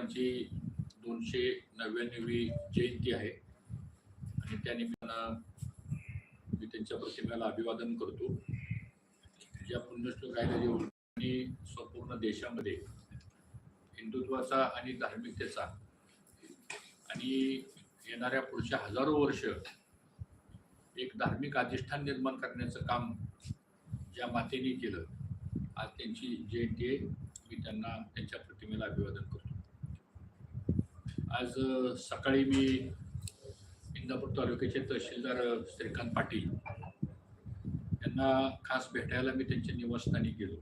तहसीलदारांची दोनशे नव्याण्णवी जयंती आहे. आणि त्या निमित्तानं मी त्यांच्या प्रतिमेला अभिवादन करतो. ज्या पुण्यश्लोक राहिलेले संपूर्ण देशामध्ये हिंदुत्वाचा आणि धार्मिकतेचा आणि येणाऱ्या पुढच्या हजारो वर्ष एक धार्मिक अधिष्ठान निर्माण करण्याचं काम ज्या मातेने केलं आज त्यांची जयंती आहे. मी त्यांना त्यांच्या प्रतिमेला अभिवादन करतो. आज सकाळी मी इंदापूर तालुक्याचे तहसीलदार श्रीकांत पाटील यांना खास भेटायला मी त्यांच्या निवासस्थानी गेलो.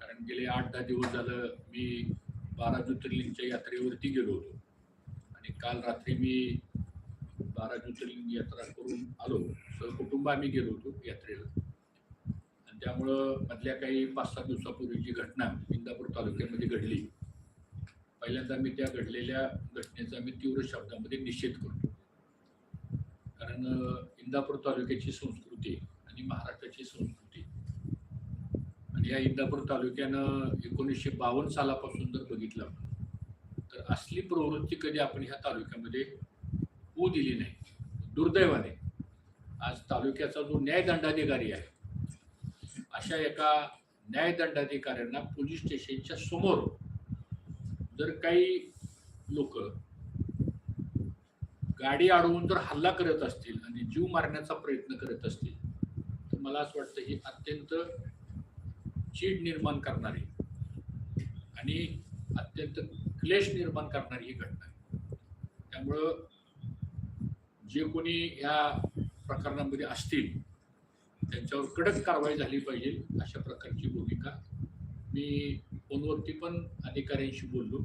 कारण गेले आठ दहा दिवस झालं मी बारा ज्योतिर्लिंगच्या यात्रेवरती गेलो होतो. आणि काल रात्री मी बारा ज्योतिर्लिंग यात्रा करून आलो. सहकुटुंब आम्ही गेलो होतो यात्रेला. आणि त्यामुळं मधल्या काही पाच सहा दिवसापूर्वी जी घटना इंदापूर तालुक्यामध्ये घडली. पहिल्यांदा मी त्या घडलेल्या घटनेचा मी तीव्र शब्दामध्ये निषेध करतो. कारण इंदापूर तालुक्याची संस्कृती आणि महाराष्ट्राची संस्कृती आणि या इंदापूर तालुक्यानं एकोणीसशे बावन्न सालापासून जर बघितलं तर असली प्रवृत्ती कधी आपण ह्या तालुक्यामध्ये होऊ दिली नाही. दुर्दैवाने आज तालुक्याचा जो न्यायदंडाधिकारी आहे अशा एका न्यायदंडाधिकाऱ्यांना पोलीस स्टेशनच्या समोर जर काही लोक गाडी अडवून जर हल्ला करत असतील आणि जीव मारण्याचा प्रयत्न करत असतील तर मला असं वाटतं ही अत्यंत चीड निर्माण करणारी आणि अत्यंत क्लेश निर्माण करणारी ही घटना आहे. त्यामुळं जे कोणी या प्रकरणामध्ये असतील त्यांच्यावर कडक कारवाई झाली पाहिजे अशा प्रकारची भूमिका मी फोनवरती पण अधिकाऱ्यांशी बोललो.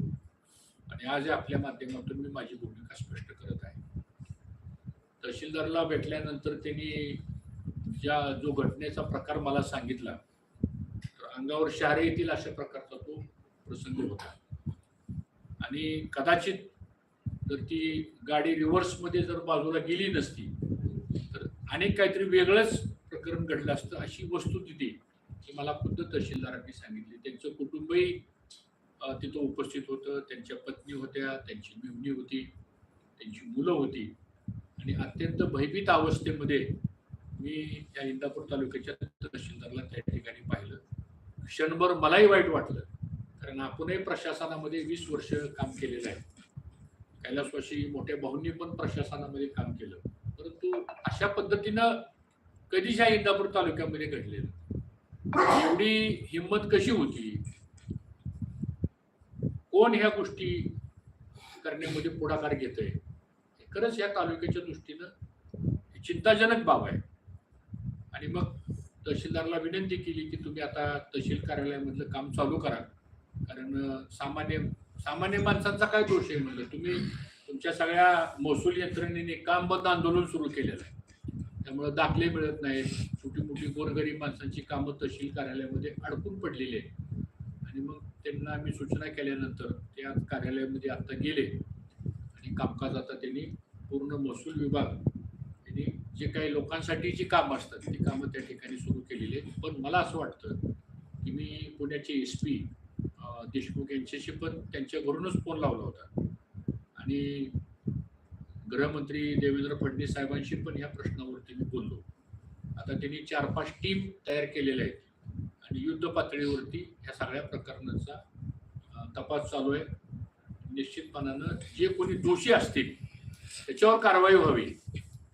आणि आज आपल्या माध्यमातून मी माझी भूमिका स्पष्ट करत आहे. तहसीलदारला भेटल्यानंतर त्यांनी ज्या जो घटनेचा प्रकार मला सांगितला तर अंगावर शहारे येतील अशा प्रकारचा तो प्रसंग होता. आणि कदाचित जर ती गाडी रिव्हर्समध्ये जर बाजूला गेली नसती तर अनेक काहीतरी वेगळंच प्रकरण घडलं असतं अशी वस्तू तिथे मला खुद्द तहसीलदारांनी सांगितली. त्यांचं कुटुंबही तिथं उपस्थित होतं. त्यांच्या पत्नी होत्या त्यांची मेवणी होती त्यांची मुलं होती. आणि अत्यंत भयभीत अवस्थेमध्ये मी या इंदापूर तालुक्याच्या तहसीलदारला त्या ठिकाणी पाहिलं. क्षणभर मलाही वाईट वाटलं. कारण आपणही प्रशासनामध्ये वीस वर्ष काम केलेलं आहे. कैलासवाशी मोठ्या भाऊंनी पण प्रशासनामध्ये काम केलं. परंतु अशा पद्धतीनं कधीच इंदापूर तालुक्यामध्ये घडलेलं एवढी हिंमत कशी होती? कोण ह्या गोष्टी करण्यामध्ये पुढाकार घेत आहे खरंच या तालुक्याच्या दृष्टीनं चिंताजनक बाब आहे. आणि मग तहसीलदारला विनंती केली की तुम्ही आता तहसील कार्यालयामधलं काम चालू करा. कारण सामान्य सामान्य माणसांचा काय दोष आहे म्हणलं? तुम्ही तुमच्या सगळ्या महसूल यंत्रणेने काम बंद आंदोलन सुरू केलेलं आहे. त्यामुळं दाखले मिळत नाहीत. छोटी मोठी गोरगरीब माणसांची कामं तहसील कार्यालयामध्ये अडकून पडलेली आहेत. आणि मग त्यांना आम्ही सूचना केल्यानंतर ते आज कार्यालयामध्ये आत्ता गेले. आणि कामकाज आता त्यांनी पूर्ण महसूल विभाग त्यांनी जे काही लोकांसाठी जी कामं असतात ती कामं त्या ठिकाणी सुरू केलेली आहेत. पण मला असं वाटतं की मी पुण्याचे एस पी देशमुख यांच्याशी पण त्यांच्या घरूनच फोन लावला होता. आणि गृहमंत्री देवेंद्र फडणवीस साहेबांशी पण या प्रश्नावरती मी बोललो. आता त्यांनी चार पाच टीम तयार केलेल्या आहेत. आणि युद्ध पातळीवरती ह्या सगळ्या प्रकरणाचा तपास चालू आहे. निश्चितपणानं जे कोणी दोषी असतील त्याच्यावर कारवाई व्हावी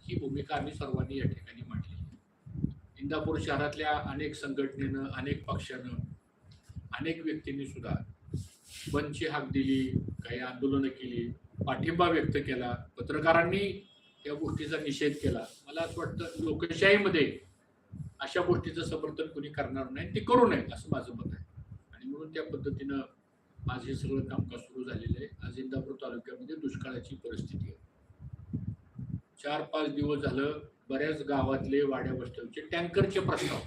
ही भूमिका आम्ही सर्वांनी या ठिकाणी मांडली. इंदापूर शहरातल्या अनेक संघटनेनं अनेक पक्षानं अनेक व्यक्तींनी सुद्धा बंदची हाक दिली काही आंदोलनं केली. पाठिंबा व्यक्त केला. पत्रकारांनी या गोष्टीचा निषेध केला. मला असं वाटतं लोकशाहीमध्ये अशा गोष्टीचं समर्थन कोणी करणार नाही ते करू नये असं माझं मत आहे. आणि म्हणून त्या पद्धतीनं माझं हे सगळं कामकाज सुरू झालेलं आहे. आज इंदापूर तालुक्यामध्ये दुष्काळाची परिस्थिती आहे. चार पाच दिवस झालं बऱ्याच गावातले वाड्या वस्त्यांचे टँकरचे प्रस्ताव.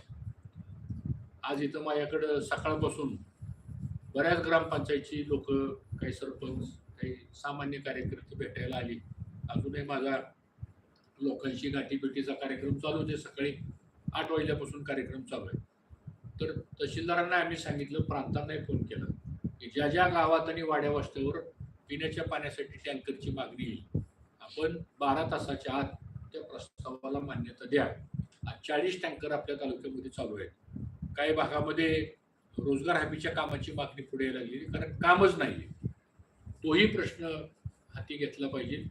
आज इथं माझ्याकडं सकाळपासून बऱ्याच ग्रामपंचायतची लोक काही सरपंच काही सामान्य कार्यकर्ते भेटायला आली. अजूनही माझा लोकांशी गाठीभेटीचा कार्यक्रम चालू आहे. सकाळी आठ वाजल्यापासून कार्यक्रम चालू आहे. तर तहसीलदारांना आम्ही सांगितलं प्रांतांनाही फोन केला की ज्या ज्या गावात आणि वाड्या वस्त्यावर पिण्याच्या पाण्यासाठी टँकरची मागणी येईल आपण बारा तासाच्या आत त्या प्रस्तावाला मान्यता द्या. आज चाळीस टँकर आपल्या तालुक्यामध्ये चालू आहेत. काही भागामध्ये रोजगार हमीच्या कामाची मागणी पुढे लागलेली लागली कारण कामच नाही तोही प्रश्न हाती घेतला पाहिजे.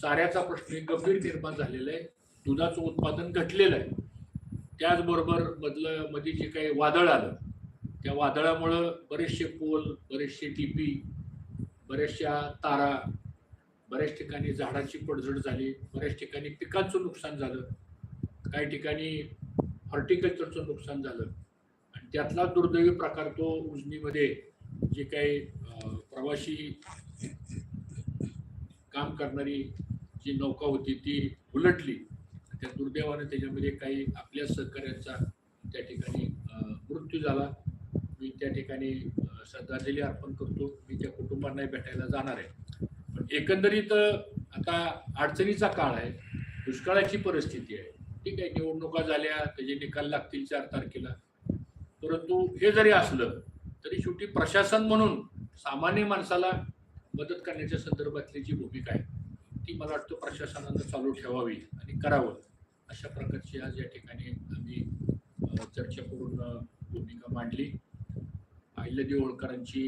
चाऱ्याचा प्रश्न एक गंभीर निर्माण झालेला आहे. दुधाचं उत्पादन घटलेलं आहे. त्याचबरोबर मधलं मध्ये जे काही वादळ आलं त्या वादळामुळं बरेचसे पोल बरेचसे टीपी बऱ्याचशा तारा बऱ्याच ठिकाणी झाडाची पडझड झाली बऱ्याच ठिकाणी पिकांचं नुकसान झालं काही ठिकाणी हॉर्टिकल्चरचं नुकसान झालं. आणि त्यातला दुर्दैवी प्रकार तो उजनीमध्ये जे काही प्रवाशी प्रवासी काम करणारी जी नौका होती ती उलटली. त्या दुर्दैवाने त्याच्यामध्ये काही आपल्या सहकाऱ्यांचा त्या ठिकाणी मृत्यू झाला. मी त्या ठिकाणी श्रद्धांजली अर्पण करतो. मी त्या कुटुंबांनाही भेटायला जाणार आहे. पण एकंदरीत आता अडचणीचा काळ आहे. दुष्काळाची परिस्थिती आहे. ठीक आहे निवडणुका झाल्या त्याचे निकाल लागतील चार तारखेला. परंतु हे जरी असलं तरी शेवटी प्रशासन म्हणून सामान्य माणसाला मदत करण्याच्या संदर्भातली जी भूमिका आहे ती मला वाटतं प्रशासनानं चालू ठेवावी आणि करावं अशा प्रकारची आज या ठिकाणी आम्ही चर्चा करून भूमिका मांडली. अहिल्यादेवी होळकरांची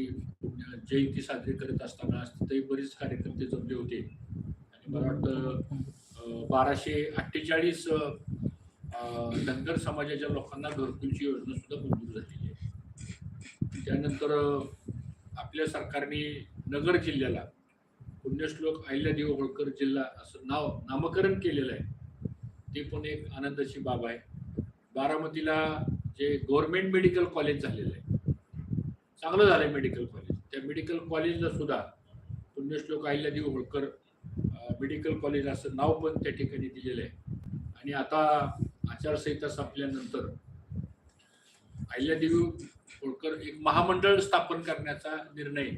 जयंती साजरी करत असताना आज तिथेही बरेच कार्यकर्ते जमले होते. आणि मला वाटतं बाराशे अठ्ठेचाळीस धनगर समाजाच्या लोकांना घरकुलची योजना सुद्धा मंजूर झाली. त्यानंतर आपल्या सरकारने नगर जिल्ह्याला पुण्यश्लोक अहिल्यादेव होळकर जिल्हा असं नाव नामकरण केलेलं आहे. ते पण एक आनंदाची बाब आहे. बारामतीला जे गव्हर्मेंट मेडिकल कॉलेज झालेलं आहे. चांगलं झालं आहे मेडिकल कॉलेज. त्या मेडिकल कॉलेजला सुद्धा पुण्यश्लोक अहिल्यादेव होळकर मेडिकल कॉलेज असं नाव पण त्या ठिकाणी दिलेलं आहे. आणि आता आचारसंहिता संपल्यानंतर अहिल्यादेवी होळकर एक महामंडळ स्थापन करण्याचा निर्णय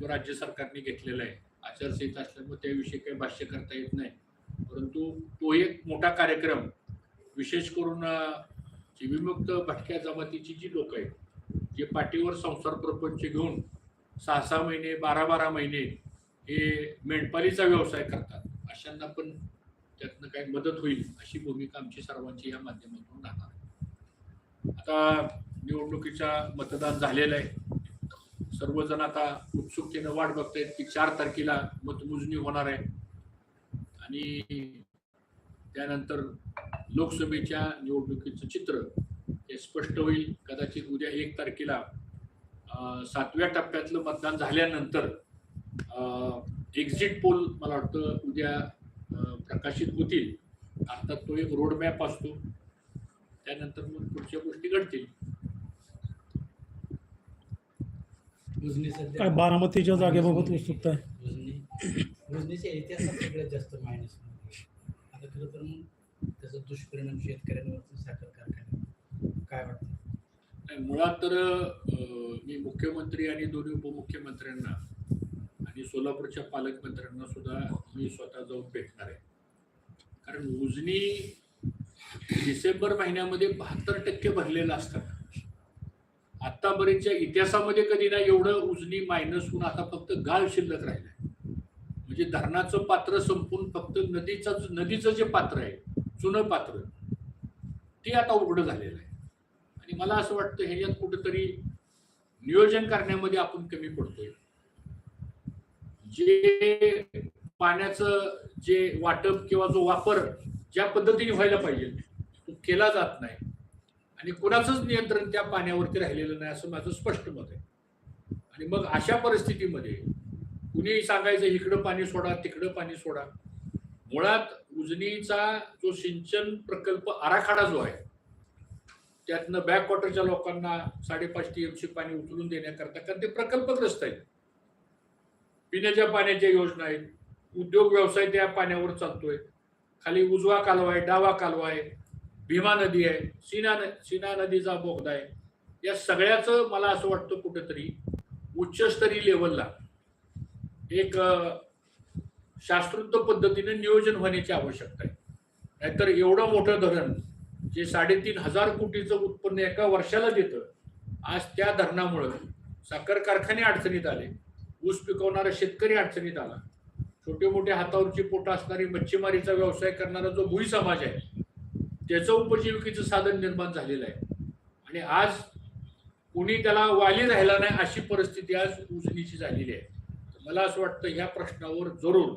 जो राज्य सरकारने घेतलेला आहे. आचारसंहिता असल्यामुळे त्याविषयी काही भाष्य करता येत नाही. परंतु तो एक मोठा कार्यक्रम विशेष करून जी विमुक्त भटक्या जमातीची जी लोक आहेत जे पाठीवर संसार प्रपंच घेऊन सहा सहा महिने बारा बारा महिने हे मेंढपालीचा व्यवसाय करतात अशांना पण त्यातनं काही मदत होईल अशी भूमिका आमची सर्वांची या माध्यमातून राहणार आता निवडणुकीचा मतदान झालेलं आहे. सर्वजण आता उत्सुकतेनं वाट बघतायत की चार तारखेला मतमोजणी होणार आहे. आणि त्यानंतर लोकसभेच्या निवडणुकीचं चित्र हे स्पष्ट होईल. कदाचित उद्या एक तारखेला सातव्या टप्प्यातलं मतदान झाल्यानंतर एक्झिट पोल मला वाटतं उद्या प्रकाशित होतील. अर्थात तो एक रोडमॅप असतो. त्यानंतर मग पुढच्या गोष्टी घडतील उजनी सध्या काय बारामतीच्या जागेबाबत उत्सुकता आहे. उजनी उजनीच्या इतिहासात सगळ्यात जास्त मायनस आता खरं तर मग त्याचा दुष्परिणाम शेतकऱ्यांवरती साखर कारखान्यावर काय वाटतं? नाही, मुळात तर मी मुख्यमंत्री आणि दोन्ही उपमुख्यमंत्र्यांना आणि सोलापूरच्या पालकमंत्र्यांना सुद्धा मी स्वतः जाऊन भेटणार आहे. कारण उजनी डिसेंबर महिन्यामध्ये बहात्तर टक्के भरलेलं असतं. आतापर्यंतच्या इतिहासामध्ये कधी ना एवढं उजनी मायनस होऊन आता फक्त गाळ शिल्लक राहिलं म्हणजे धरणाचं पात्र संपून फक्त नदीचं नदीचं जे पात्र आहे जुनं पात्र ते आता उघडं झालेलं आहे. आणि मला असं वाटतं ह्याच्यात कुठंतरी नियोजन करण्यामध्ये आपण कमी पडतोय. जे पाण्याचं जे वाटप किंवा जो वापर ज्या पद्धतीने व्हायला पाहिजे तो केला जात नाही. आणि कुणाचंच नियंत्रण त्या पाण्यावरती राहिलेलं नाही असं माझं स्पष्ट मत आहे. आणि मग अशा परिस्थितीमध्ये कुणीही सांगायचं इकडं पाणी सोडा तिकडं पाणी सोडा. मुळात उजनीचा जो सिंचन प्रकल्प आराखडा जो आहे त्यातनं बॅकवॉटरच्या लोकांना साडेपाच टीएमसी पाणी उचलून देण्याकरता कारण ते प्रकल्पग्रस्त आहेत. पिण्याच्या पाण्याच्या योजना आहेत. उद्योग व्यवसाय त्या पाण्यावर चालतोय. खाली उजवा कालवा आहे डावा कालवा आहे. भीमा नदी आहे सीना न सीना नदीचा बोगदा आहे. या सगळ्याचं मला असं वाटतं कुठेतरी उच्चस्तरीय लेवलला एक शास्त्रोक्त पद्धतीने नियोजन होण्याची आवश्यकता आहे. नाहीतर एवढं मोठं धरण जे साडेतीन हजार कोटीचं उत्पन्न एका वर्षाला देतं आज त्या धरणामुळं साखर कारखाने अडचणीत आले ऊस पिकवणारा शेतकरी अडचणीत आला. छोटे मोठे हातावरची पोटं असणारी मच्छीमारीचा व्यवसाय करणारा जो भुई समाज आहे त्याचं उपजीविकेचं साधन निर्माण झालेलं आहे. आणि आज कोणी त्याला वाली राहिला नाही अशी परिस्थिती आज उजनीची झालेली आहे. मला असं वाटतं ह्या प्रश्नावर जरूर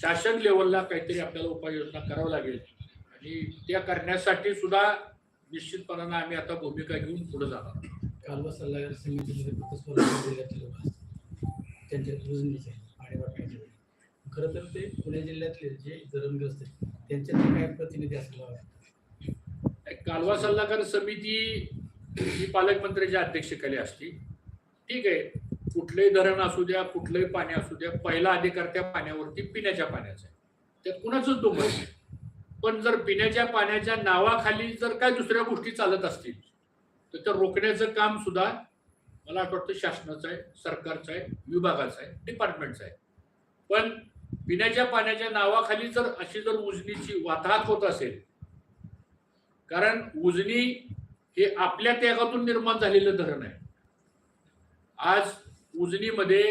शासन लेवलला काहीतरी आपल्याला उपाययोजना करावं लागेल. आणि त्या करण्यासाठी सुद्धा निश्चितपणानं आम्ही आता भूमिका घेऊन पुढे जाणार कालवा सल्लागार समितीमध्ये जिल्ह्यातील लोक त्यांच्या योजनेचे पाणी वाटण्याचे खरं तर ते पुणे जिल्ह्यातले जे धरणग्रस्त आहेत त्यांच्या काय प्रतिनिधी असणार कालवा सल्लागार समिती ही पालकमंत्र्याच्या अध्यक्षतेखाली असती. ठीक आहे कुठलंही धरण असू द्या कुठलंही पाणी असू द्या पहिला अधिकार त्या पाण्यावरती पिण्याच्या पाण्याचा आहे. त्यात कुणाचंच दुमत नाही. पण जर पिण्याच्या पाण्याच्या नावाखाली जर काय दुसऱ्या गोष्टी चालत असतील तर त्या रोखण्याचं काम सुद्धा मला वाटतं शासनाचं आहे सरकारचं आहे विभागाचं आहे डिपार्टमेंटचं आहे. पण पिण्याच्या पाण्याच्या नावाखाली जर अशी जर उजनीची वाताहत होत असेल कारण उजनी हे आपल्या त्यागातून निर्माण झालेलं धरण आहे. आज उजनीमध्ये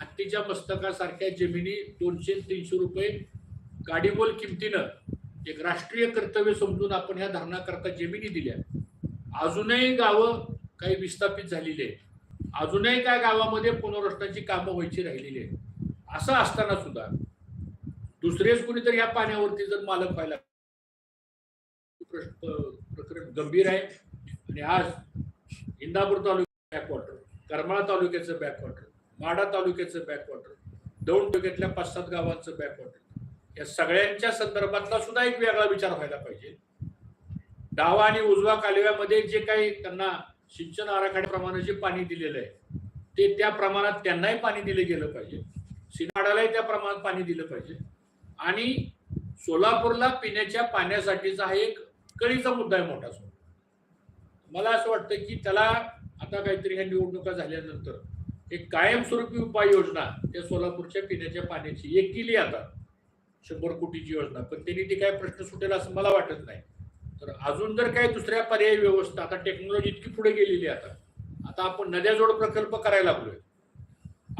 हत्तीच्या मस्तकासारख्या जमिनी दोनशे तीनशे रुपये गाडीबोल किमतीनं एक राष्ट्रीय कर्तव्य समजून आपण ह्या धरणाकरता जमिनी दिल्या. अजूनही गावं काही विस्थापित झालेली आहेत. अजूनही काय गावामध्ये पुनर्वसनाची कामं व्हायची राहिलेली आहेत. असं असताना सुद्धा दुसरेच कुणीतरी या पाण्यावरती जर मालक व्हायला प्रकरण गंभीर आहे. आणि आज इंदापूर तालुक्याचं बॅकवॉटर करमाळा तालुक्याचं बॅकवॉटर माडा तालुक्याचं बॅकवॉटर दौंड तालुक्यातल्या पाच सात गावांचं बॅकवॉटर या सगळ्यांच्या संदर्भातला सुद्धा एक वेगळा विचार व्हायला पाहिजे. डावा आणि उजवा कालव्यामध्ये जे काही त्यांना सिंचन आराखड्याप्रमाणे जे पाणी दिलेलं आहे ते त्या प्रमाणात त्यांनाही पाणी दिलं गेलं पाहिजे. झाडालाही त्या प्रमाणात पाणी दिलं पाहिजे. आणि सोलापूरला पिण्याच्या पाण्यासाठीचा हा एक कळीचा मुद्दा आहे मोठा सो मला असं वाटतं की त्याला आता काहीतरी ह्या निवडणुका झाल्यानंतर एक कायमस्वरूपी उपाययोजना त्या सोलापूरच्या पिण्याच्या पाण्याची एक केली आता. शंभर कोटीची योजना. पण त्यांनी ती काय प्रश्न सुटेल असं मला वाटत नाही. तर अजून जर काही दुसऱ्या पर्यायी व्यवस्था आता टेक्नॉलॉजी इतकी पुढे गेलेली आहे आता. आता आपण नद्याजोड प्रकल्प करायला लागलोय.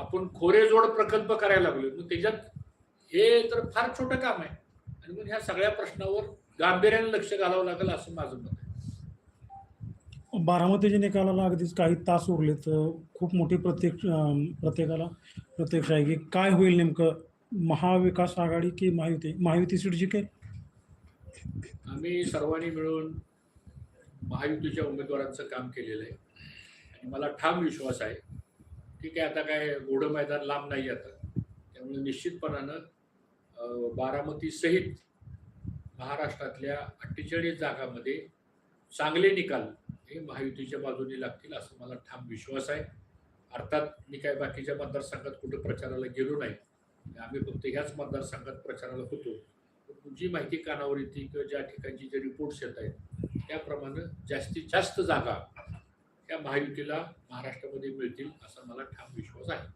आपण खोरे जोड प्रकल्प करायला लागलोय. मग त्याच्यात हे तर फार छोटं काम आहे. आणि मग ह्या सगळ्या प्रश्नावर गांभीर्याने लक्ष घालावं लागेल असं माझं मत आहे. बारामतीच्या निकालाला अगदीच काही तास उरले तर खूप मोठी प्रत्यक्ष अं, प्रत्येकाला प्रत्यक्ष आहे की काय होईल नेमकं? महाविकास आघाडी की महायुती महायुती सीट जिंकेल आम्ही सर्वांनी मिळून महायुतीच्या उमेदवारांचं काम केलेलं आहे. आणि मला ठाम विश्वास आहे ठीक आहे आता काय घोडं मैदान लांब नाही आता. त्यामुळे निश्चितपणानं बारामतीसहित महाराष्ट्रातल्या अठ्ठेचाळीस जागामध्ये चांगले निकाल हे महायुतीच्या बाजूने लागतील असं मला ठाम विश्वास आहे. अर्थात मी काय बाकीच्या मतदारसंघात कुठं प्रचाराला गेलो नाही. आम्ही फक्त ह्याच मतदारसंघात प्रचाराला होतो. तुमची माहिती कानावर येते किंवा ज्या ठिकाणची जे रिपोर्ट्स येत आहेत त्याप्रमाणे जास्तीत जास्त जागा त्या महायुतीला महाराष्ट्रामध्ये मिळतील असा मला ठाम विश्वास आहे.